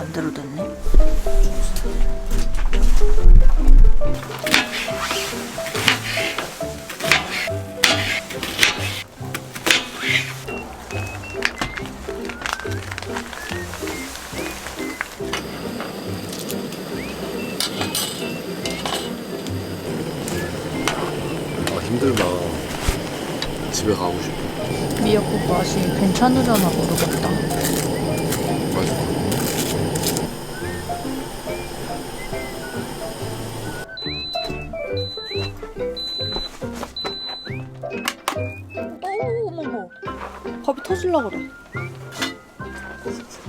반대로 됐네. 아 힘들다. 집에 가고 싶어. 미역국 맛이 괜찮으려나 모르겠다. 터질라 그래.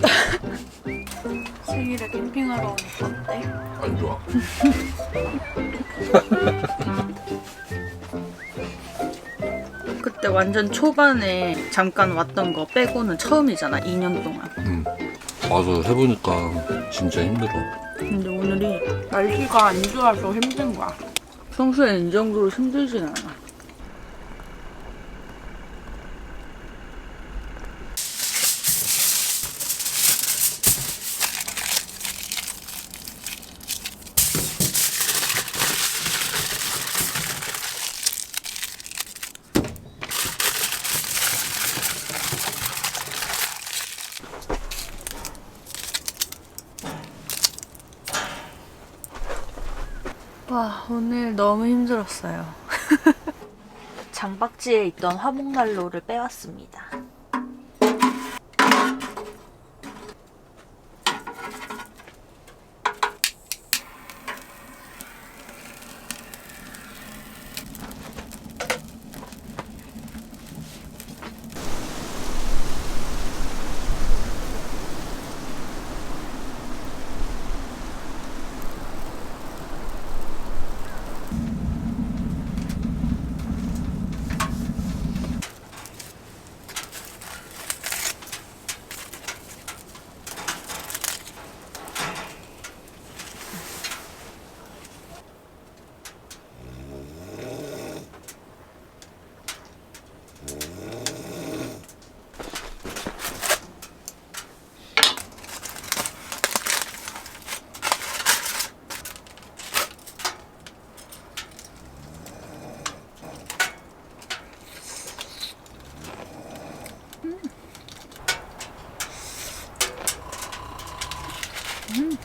생일에 캠핑하러 오니까 어때? 안 좋아. 그때 완전 초반에 잠깐 왔던 거 빼고는 처음이잖아, 2년 동안. 응. 와서 해보니까 진짜 힘들어. 근데 오늘이 날씨가 안 좋아서 힘든 거야. 평소에 이 정도로 힘들진 않아. 와, 오늘 너무 힘들었어요. 장박지에 있던 화목난로를 빼왔습니다. 嗯。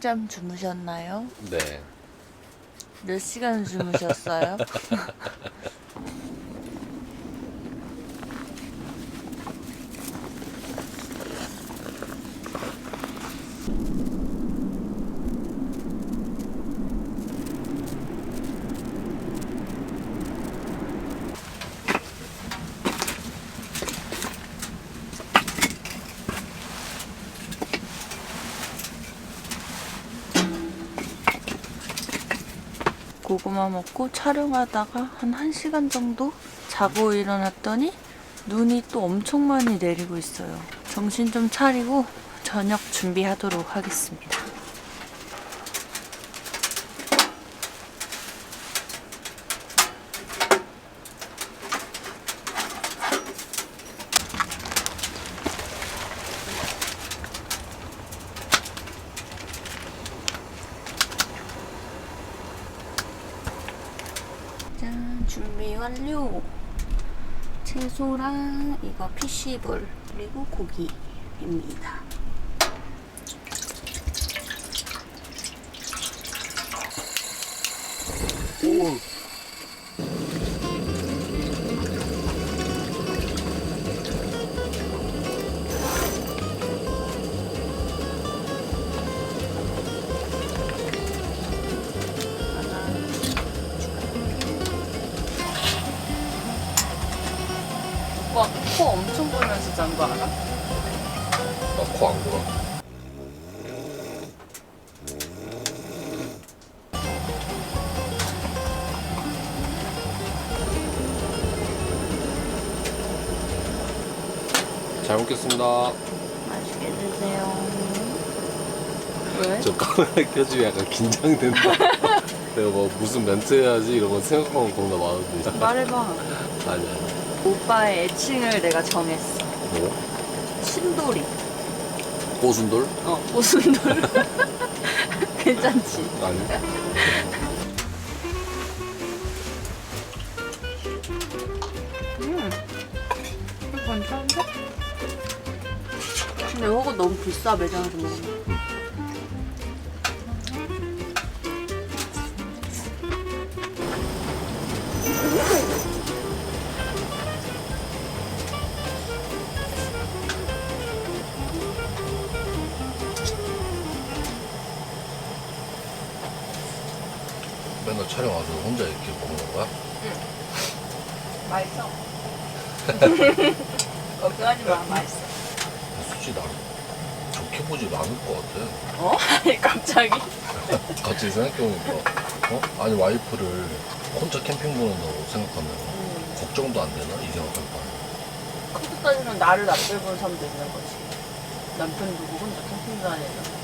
꿀잠 주무셨나요? 네. 몇 시간 주무셨어요? 고구마 먹고 촬영하다가 한 1시간 정도 자고 일어났더니 눈이 또 엄청 많이 내리고 있어요. 정신 좀 차리고 저녁 준비하도록 하겠습니다. 준비 완료. 채소랑 이거 피시볼 그리고 고기입니다. 코 엄청 보면서 잔 거 알아? 나 코 안 골아. 잘 먹겠습니다. 맛있게 드세요. 왜? 저 카메라 켜지면 약간 긴장된다. 내가 뭐 무슨 멘트 해야지 이런 거 생각하고 겁나 많은데. 말해봐. 아니야. 오빠의 애칭을 내가 정했어. 뭐? 신돌이. 꼬순돌? 어, 오순돌. 괜찮지? 아니. 음. 괜찮은데? 근데 이거 너무 비싸 매장에서 먹으면. 맨날 촬영 와서 혼자 이렇게 먹는 거야? 맛있어. 걱정하지 마, 맛있어. 솔직히 나는 좋게 보지 않을 것 같아. 어? 아니, 갑자기? 갑자기 생각해보니까 어? 아니 와이프를 혼자 캠핑 보낸다고 생각하면 걱정도 안 되나? 이 생각할 거 아니야 그렇게 따지면 나를 나쁠 보는 사람도 있는 거지. 남편 두고 혼자 캠핑 다니는.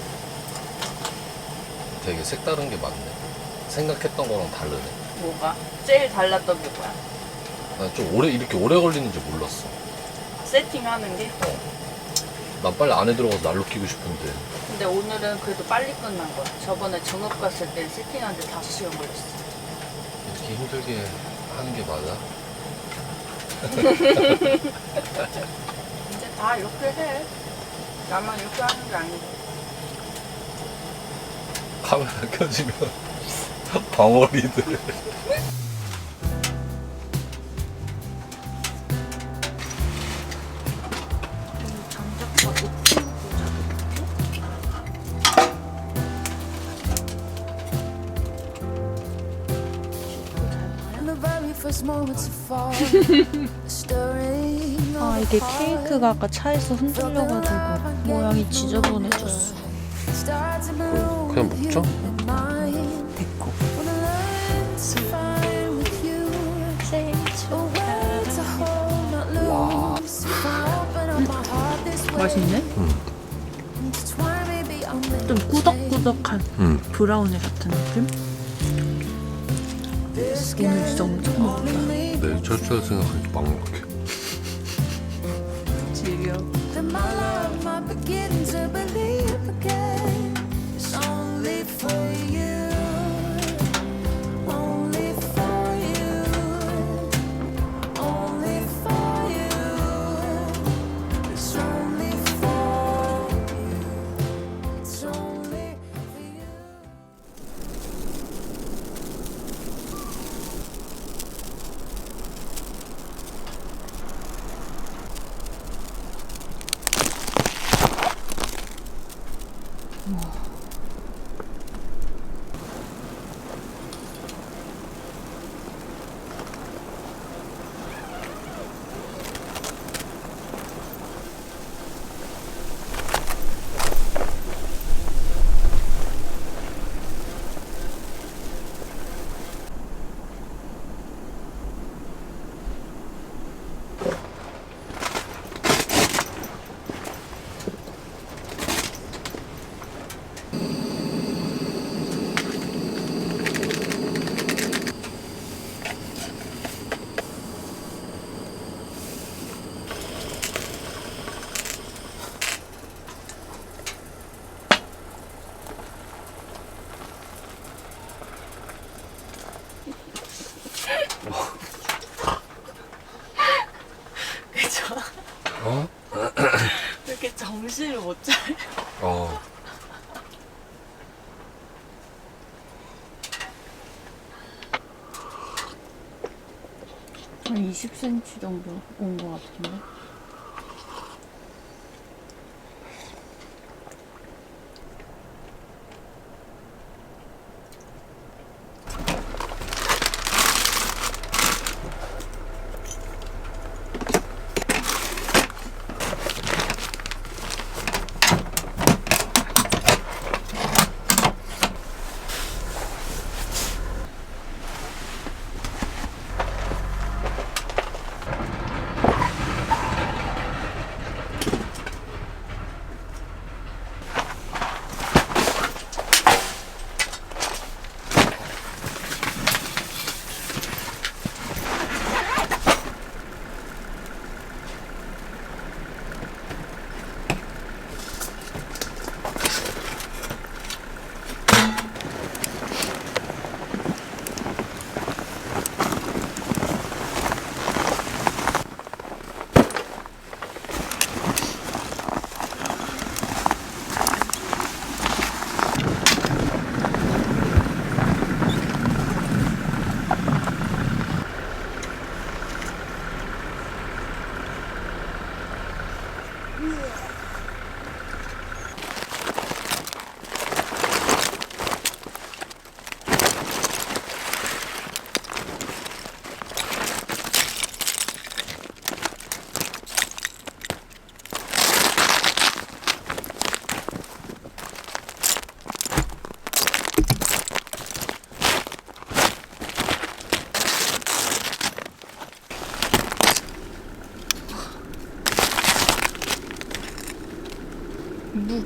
되게 색다른 게 많네 생각했던 거랑 다르네 뭐가? 제일 달랐던 게 뭐야? 난좀 오래 이렇게 오래 걸리는지 몰랐어 세팅하는 게? 난 빨리 안에 들어가서 난로 끼고 싶은데 근데 오늘은 그래도 빨리 끝난 거야. 저번에 정읍 갔을 때 세팅하는데 5시간 걸렸어. 이렇게 힘들게 하는 게 맞아? 이제 다 이렇게 해. 나만 이렇게 하는 게 아니고. 카메라 켜지면 stirring 아 이게 케이크가 아까 차에서 흔들려가지고 모양이 지저분해졌어. 그냥 먹죠? 맛있네? 좀 꾸덕꾸덕한 응 브라우니 같은 느낌? 오늘 진짜 엄청 먹었다. 내일 철저히 생각하니까 막 먹게 즐겨. 어? 왜 이렇게 정신을 못 차려? 어. 한 20cm 정도 온 것 같은데?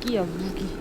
무기야, 무기.